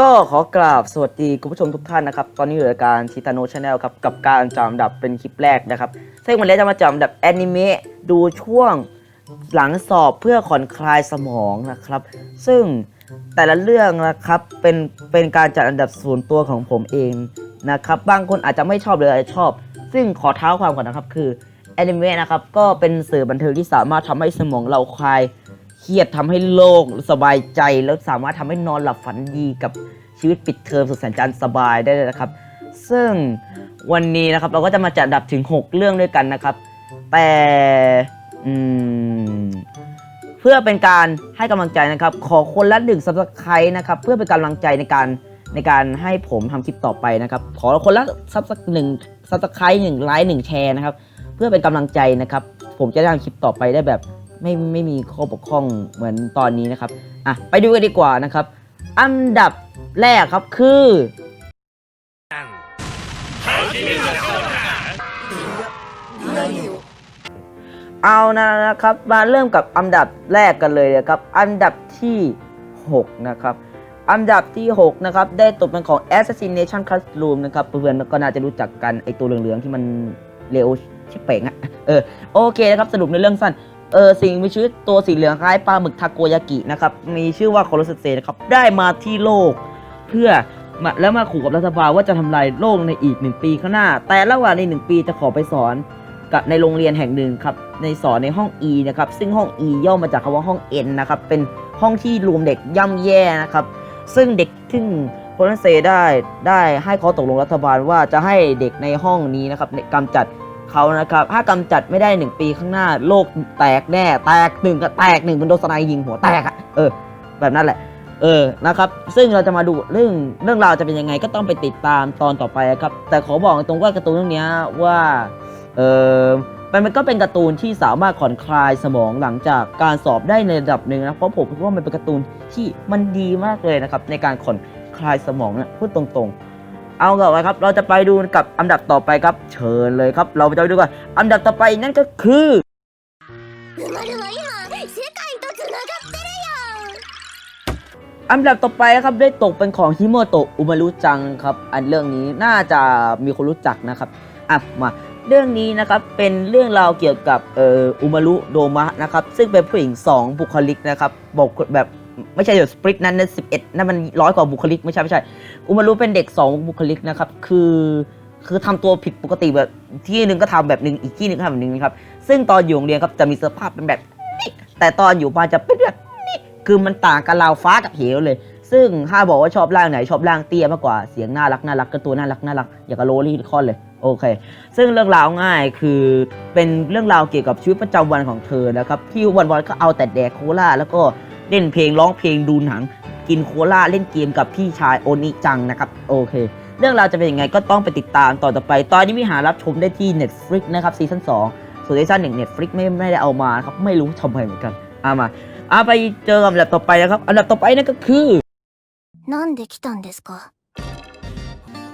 ก็ขอกราบสวัสดีคุณผู้ชมทุกท่านนะครับ ตอนนี้อยู่รายการชิตาโนชาแนลครับ กับการจำดับเป็นคลิปแรกนะครับซึ่งวันนี้จะมาจำดับแอนิเมะดูช่วงหลังสอบเพื่อผ่อนคลายสมองนะครับ ซึ่งแต่ละเรื่องนะครับเป็นเป็นการจัดอันดับส่วนตัวของผมเองนะครับ บางคนอาจจะไม่ชอบหรืออาจจะชอบ ซึ่งขอเท้าความก่อนนะครับคือแอนิเมะนะครับก็เป็นสื่อบันเทิงที่สามารถทำให้สมองเราคลาย เครียดทำให้โล่งสบายใจ แล้วสามารถทำให้นอนหลับฝันดีกับชีวิตปิดเทอมสุดแสนจันสบายได้เลยนะครับ ซึ่งวันนี้นะครับเราก็จะมาจัดดับถึง 6 เรื่องด้วยกันนะครับ แต่อืมเพื่อเป็นการให้กำลังใจนะครับ ขอคนละหนึ่งซับสไครต์นะครับ เพื่อเป็นกำลังใจในการในการให้ผมทำคลิปต่อไปนะครับ ขอคนละซับสหนึ่งซับสไครต์หนึ่งไลค์หนึ่งแชร์นะครับ เพื่อเป็นกำลังใจนะครับ ผมจะทำคลิปต่อไปได้แบบ ไม่ไม่มีข้อบกพร่องเหมือนตอนนี้นะครับอะไปดูกันดีกว่านะครับ อันดับแรกครับคือเอานะนะครับ มาเริ่มกับอันดับแรกกันเลยนะครับ อันดับที่ 6 นะครับ อันดับที่ 6 นะครับ ได้ตกเป็นของ Assassination Classroom นะครับ เพื่อนก็น่าจะรู้จักกันไอตัวเหลืองๆที่มันเร็วชิเป่งอะเออโอเคนะครับ สรุปในเรื่องสั้น เออสิ่งมีชีวิตตัวสีเหลืองคล้ายปลาหมึกทาโกยากินะครับมีชื่อว่าโคโรสเซนะครับได้มาที่โลก เพื่อมาแล้วมาขู่กับรัฐบาลว่าจะทำลายโลกในอีกหนึ่งปีข้างหน้า แต่ระหว่างในหนึ่งปีจะขอไปสอนกับในโรงเรียนแห่งหนึ่งครับในสอนในห้อง E นะครับซึ่งห้อง E ย่อมาจากคำว่าห้อง N นะครับเป็นห้องที่รวมเด็กย่ำแย่นะครับซึ่งเด็กซึ่งโคโรสเซได้ได้ให้ข้อตกลงรัฐบาลว่าจะให้เด็กในห้องนี้นะครับกำจัด เขานะครับ ถ้ากำจัดไม่ได้หนึ่งปีข้างหน้าโลกแตกแน่ แตกหนึ่งก็แตกหนึ่งเป็นโดนสไนยิงหัวแตกอะเออ แบบนั้นแหละ เออ นะครับ ซึ่งเราจะมาดูเรื่องเรื่องราวจะเป็นยังไงก็ต้องไปติดตามตอนต่อไปครับ แต่ขอบอกตรงว่าการ์ตูนเรื่องนี้ว่า เออมันมันก็เป็นการ์ตูนที่สามารถผ่อนคลายสมองหลังจากการสอบได้ในระดับหนึ่งนะ เพราะผมคิดว่ามันเป็นการ์ตูนที่มันดีมากเลยนะครับในการผ่อนคลายสมองนะพูดตรงๆ เอาเถอครับ เราจะไปดูกับอันดับต่อไปครับ เชิญเลยครับ เราจะไปดูกันอันดับต่อไปนั่นก็คืออันดับต่อไปนะครับได้ตกเป็นของฮิโมโตะอุมารุจังครับ อันเรื่องนี้น่าจะมีคนรู้จักนะครับอะมาเรื่องนี้นะครับเป็นเรื่องราวเกี่ยวกับเอ่ออุมารุโดมะนะครับซึ่งเป็นผู้หญิง 2 บุคลิกนะครับบอกแบบ ไม่ใช่เดี๋ยวสปริตนั้นนะสิบเอ็ดนั่นมันร้อยกว่าบุคลิกไม่ใช่ไม่ใช่ อุมารุเป็นเด็ก2บุคลิกนะครับ คือคือทำตัวผิดปกติแบบที่หนึ่งก็ทำแบบหนึ่งอีกที่หนึ่งก็ทำแบบหนึ่งครับ ซึ่งตอนอยู่โรงเรียนครับจะมีสภาพเป็นแบบนี้แต่ตอนอยู่บ้านจะเป็นแบบนี้คือมันต่างกันราวฟ้ากับเหวเลย ซึ่งถ้าบอกว่าชอบร่างไหนชอบร่างเตี้ยมากกว่าเสียงน่ารักน่ารักกระตัวน่ารักน่ารักอย่างกับโรลี่คอนเลยโอเค ซึ่งเรื่องราวง่ายคือเป็นเรื่องราวเกี่ยวกับชีวิตประจำวันของเธอนะครับที่วันๆก็เอาแต่แดกโคลาแล้วก็ เล่นเพลงร้องเพลงดูหนัง กินโคลาเล่นเกมกับพี่ชายโอนิจังนะครับ โอเค เรื่องราวจะเป็นยังไงก็ต้องไปติดตามตอนต่อไป ตอนนี้มีหารับชมได้ที่ Netflix นะครับซีซั่น2ส่วนซีซั่นหนึ่ง Netflix ไม่ไม่ได้เอามานะครับไม่รู้ทำไมเหมือนกันเอามา อ่ะไปเจอกับอันดับต่อไปนะครับ อันดับต่อไปนั่นก็คือ なんで来たんですか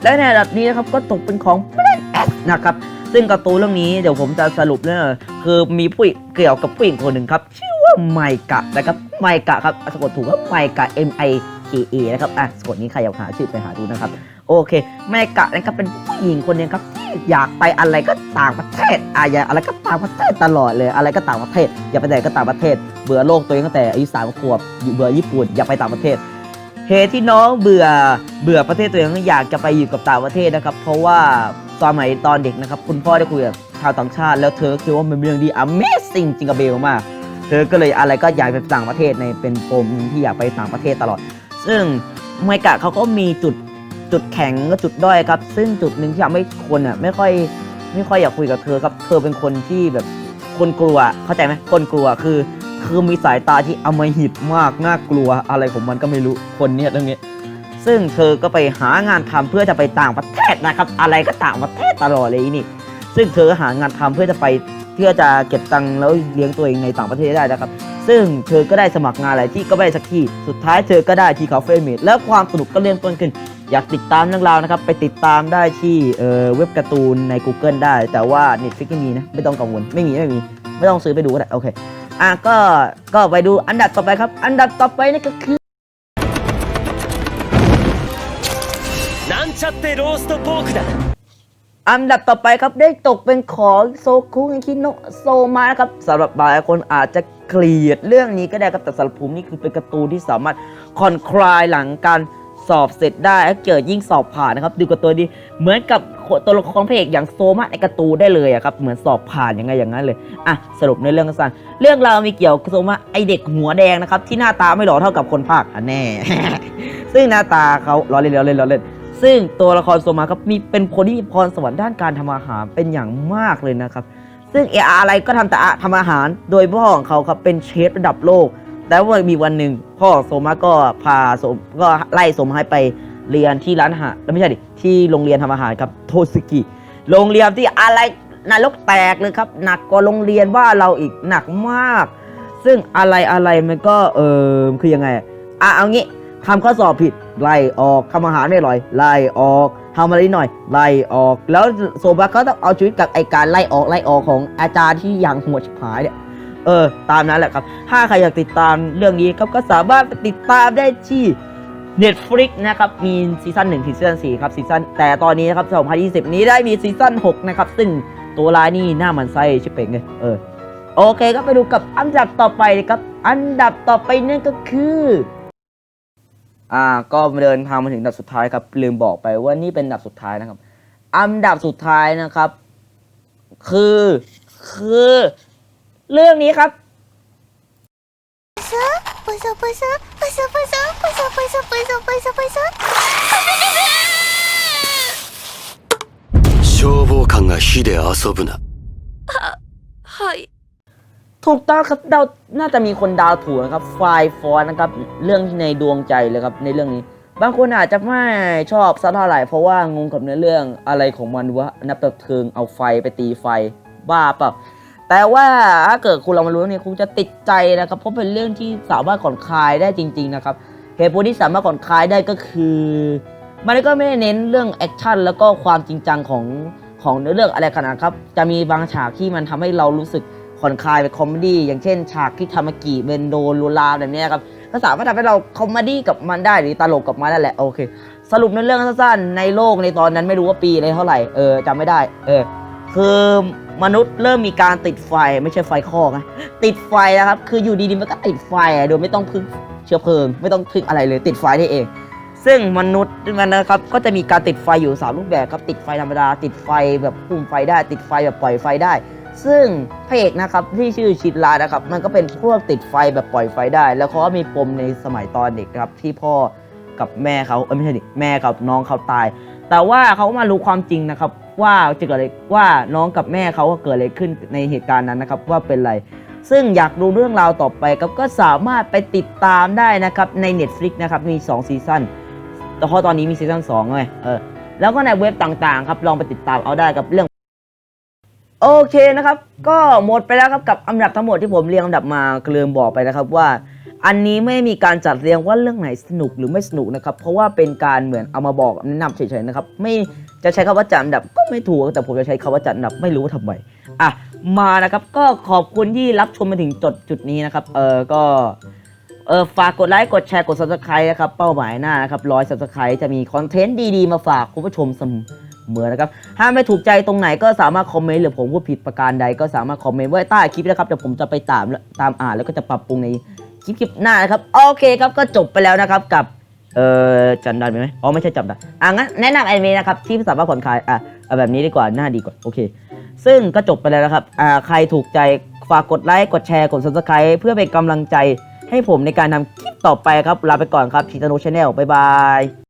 และในอันดับนี้นะครับก็ตกเป็นของ Planet X นะครับ ซึ่งการ์ตูนเรื่องนี้เดี๋ยวผมจะสรุปเนอะคือมีผู้หญิงเกี่ยวกับผู้หญิงคนหนึ่งครับ ชื่อว่า ไมกะนะครับไมกะครับสะกดถูกว่าไมกะ M I K A นะครับอะสะกดนี้ใครอยากหาชื่อไปหาดูนะครับ โอเคไมกะนะครับเป็นผู้หญิงคนนึงครับอยากไปอะไรก็ต่างประเทศอะอยากอะไรก็ต่างประเทศตลอดเลยอะไรก็ต่างประเทศ อยากไปไหนก็ต่างประเทศ เบื่อโลกตัวเองตั้งแต่อายุสามขวบเบื่อญี่ปุ่นอยากไปต่างประเทศเหตุที่น้องเบื่อเบื่อประเทศตัวเองอยากจะไปอยู่กับต่างประเทศนะครับ เพราะว่าตอนสมัยตอนเด็กนะครับ คุณพ่อได้คุยกับชาวต่างชาติ แล้วเธอคิดว่ามันเป็นเรื่องดี Amazing จริงกับเบลมาก เธอก็เลยอะไรก็อยากไปต่างประเทศในเป็นปมที่อยากไปต่างประเทศตลอด ซึ่งไมกะเขาก็มีจุดจุดแข็งกับจุดด้อยครับ ซึ่งจุดหนึ่งที่ทำให้คนอะไม่ค่อยไม่ค่อยอยากคุยกับเธอครับ เธอเป็นคนที่แบบคนกลัวเข้าใจไหมคนกลัวคือ คือมีสายตาที่อมหิตมากน่ากลัวอะไรของมันก็ไม่รู้คนเนี้ยเรื่องนี้ ซึ่งเธอก็ไปหางานทำเพื่อจะไปต่างประเทศนะครับ อะไรก็ต่างประเทศตลอดเลยนี่ ซึ่งเธอหางานทำเพื่อจะไป พื่อจะเก็บตังค์แล้วเลี้ยงตัวเองในต่างประเทศได้นะครับ ซึ่งเธอก็ได้สมัครงานหลายที่ก็ไม่ได้สักที่ สุดท้ายเธอก็ได้ที่คาเฟ่เมดแล้วความสนุกก็เริ่มต้นขึ้น อยากติดตามเรื่องราวนะครับ ไปติดตามได้ที่เอ่อเว็บการ์ตูนใน Google ได้ แต่ว่า Netflix ไม่มีนะ ไม่ต้องกังวล ไม่มีไม่มี ไม่ต้องซื้อไปดูก็ได้ โอเค อ่ะก็ก็ไปดูอันดับต่อไปครับ อันดับต่อไปนี่ก็คือ ちゃってローストポークだ อันดับต่อไปครับได้ตกเป็นของโซคุงคิโนะโซมานะครับสำหรับบางคนอาจจะเกลียดเรื่องนี้ก็ได้ครับแต่สำหรับผมนี่คือเป็นการ์ตูนที่สามารถคอนคลายหลังการสอบเสร็จได้ถ้าเกิดยิ่งสอบผ่านนะครับดูกับตัวนี้เหมือนกับตัวละครพระเอกอย่างโซมาในการ์ตูนได้เลยอะครับเหมือนสอบผ่านยังไงอย่างนั้นเลยอะสรุปในเรื่องสั้นเรื่องราวมีเกี่ยวกับโซมาไอเด็กหัวแดงนะครับที่หน้าตาไม่หล่อเท่ากับคนภาคอะแน่ ซึ่งหน้าตาเขาล้อเล่นล้อเล่นล้อเล่น ซึ่งตัวละครโซมาครับมีเป็นคนที่มีพรสวรรค์ด้านการทำอาหารเป็นอย่างมากเลยนะครับ ซึ่งเอออะไรก็ทำแต่ทำอาหาร โดยพ่อของเขาครับเป็นเชฟระดับโลกแต่ว่ามีวันหนึ่งพ่อโซมาก็พาโซมก็ไล่โซมาให้ไปเรียนที่ร้านอาหารเอ้ยไม่ใช่ดิที่โรงเรียนทำอาหารครับโทสึกิโรงเรียนที่อะไรนรกแตกเลยครับ หนักกว่าโรงเรียนว่าเราอีกหนักมาก ซึ่งอะไรอะไรมันก็เออคือยังไงอะอะเอางี้ ทำข้อสอบผิดไล่ออกทำอาหารไม่อร่อยไล่ออกทำอะไรนิดหน่อยไล่ออก แล้วโซบะก็ต้องเอาชีวิตกับไอการไล่ออกไล่ออกของอาจารย์ที่อย่างหัวชิบหายเนี่ยเออ ตามนั้นแหละครับ ถ้าใครอยากติดตามเรื่องนี้ครับก็สามารถติดตามได้ที่ Netflix นะครับ มีซีซั่น1ถึงซีซั่น4ครับซีซั่นแต่ตอนนี้นะครับ2020 นี้ได้มีซีซั่น6นะครับ ซึ่งตัวร้ายนี่หน้ามันไส้ชิบเป่งเลยเออ โอเคก็ไปดูกับอันดับต่อไปเลยครับ อันดับต่อไปนั่นก็คือ อ่า ก็เดินทางมาถึงอันดับสุดท้ายครับ ลืมบอกไปว่านี่เป็นอันดับสุดท้ายนะครับ อันดับสุดท้ายนะครับ คือ คือ เรื่องนี้ครับ パサパサパサパサパサパサパサパサパサ消防官が火で遊ぶなはい ถูกต้องครับเดาน่าจะมีคนดาวถูกนะครับไฟฟอนนะครับเรื่องที่ในดวงใจเลยครับในเรื่องนี้ บางคนอาจจะไม่ชอบสักเท่าไหร่เพราะว่างงกับเนื้อเรื่องอะไรของมันวะนับตะเทิงเอาไฟไปตีไฟบ้าเปล่าแต่ว่าถ้าเกิดคุณลองมารู้เนี่ยคุณจะติดใจนะครับเพราะเป็นเรื่องที่สามารถผ่อนคลายได้จริง ๆ นะครับเหตุผลที่สามารถผ่อนคลายได้ก็คือ มันก็ไม่ได้เน้นเรื่องแอคชั่นแล้วก็ความจริงจังของของเนื้อเรื่องอะไรขนาดครับจะมีบางฉากที่มันทำให้เรารู้สึก ผ่อนคลายเป็นคอมเมดี้อย่างเช่นฉากที่ทามากิเบนโดลูลาแบบนี้ครับก็สามารถทำให้เราคอมเมดี้กับมันได้หรือตลกกับมันนั่นแหละโอเค สรุปในเรื่องสั้นๆในโลกในตอนนั้นไม่รู้ว่าปีอะไรเท่าไหร่เออจำไม่ได้เออคือมนุษย์เริ่มมีการติดไฟไม่ใช่ไฟคอกนะติดไฟนะครับคืออยู่ดีๆมันก็ติดไฟโดยไม่ต้องพึ่งเชื้อเพลิง ไม่ต้องพึ่งอะไรเลยติดไฟได้เอง ซึ่งมนุษย์มันนะครับก็จะมีการติดไฟอยู่สามรูปแบบครับติดไฟธรรมดา ติดไฟแบบพุ่มไฟได้ ติดไฟแบบปล่อยไฟได้ ซึ่งพระเอกนะครับที่ชื่อชินรานะครับ มันก็เป็นพวกติดไฟแบบปล่อยไฟได้ แล้วเขาก็มีปมในสมัยตอนเด็กครับที่พ่อกับแม่เขาเออไม่ใช่ดิแม่กับน้องเขาตาย แต่ว่าเขามารู้ความจริงนะครับ ว่าจะเกิดอะไรว่าน้องกับแม่เขาก็เกิดอะไรขึ้นในเหตุการณ์นั้นนะครับ ว่าเป็นอะไร ซึ่งอยากรู้เรื่องราวต่อไปครับก็สามารถไปติดตามได้นะครับใน Netflix นะครับมี 2 ซีซั่นแต่พอตอนนี้มีซีซั่น2ไงเออแล้วก็ในเว็บต่างๆครับลองไปติดตามเอาได้กับเรื่อง โอเคนะครับ ก็หมดไปแล้วครับกับอันดับทั้งหมดที่ผมเรียงอันดับมาเลืมบอกไปนะครับว่า อันนี้ไม่มีการจัดเรียงว่าเรื่องไหนสนุกหรือไม่สนุกนะครับ เพราะว่าเป็นการเหมือนเอามาบอกแนะนำเฉยๆนะครับ ไม่จะใช้คำว่าจัดอันดับก็ไม่ถูกแต่ผมจะใช้คำว่าจัดอันดับไม่รู้ว่าทำไมอะมานะครับก็ขอบคุณที่รับชมมาถึงจุดจุดนี้นะครับ เออก็เออฝากกดไลค์กดแชร์กด subscribe นะครับเป้าหมายหน้านะครับร้อย subscribe จะมีคอนเทนต์ดีๆมาฝากคุณผู้ชมเสมอ เมื่อนะครับถ้าไม่ถูกใจตรงไหนก็สามารถคอมเมนต์หรือผมพูดผิดประการใดก็สามารถคอมเมนต์ไว้ใต้คลิปนะครับเดี๋ยวผมจะไปตามตามอ่านแล้วก็จะปรับปรุงในคลิปคลิปหน้านะครับโอเคครับก็จบไปแล้วนะครับกับเออจันดันไหมอ๋อไม่ใช่จับดันอะงั้นแนะนำแอนิเมะนะครับที่สามารถผ่อนคลายอะเอาแบบนี้ดีกว่าน้าดีกว่าโอเค ซึ่งก็จบไปแล้วนะครับอ่าใครถูกใจฝากกดไลค์กดแชร์กด subscribe เพื่อเป็นกำลังใจให้ผมในการทำคลิปต่อไปครับลาไปก่อนครับชิตาโนชาแนลบ๊ายบาย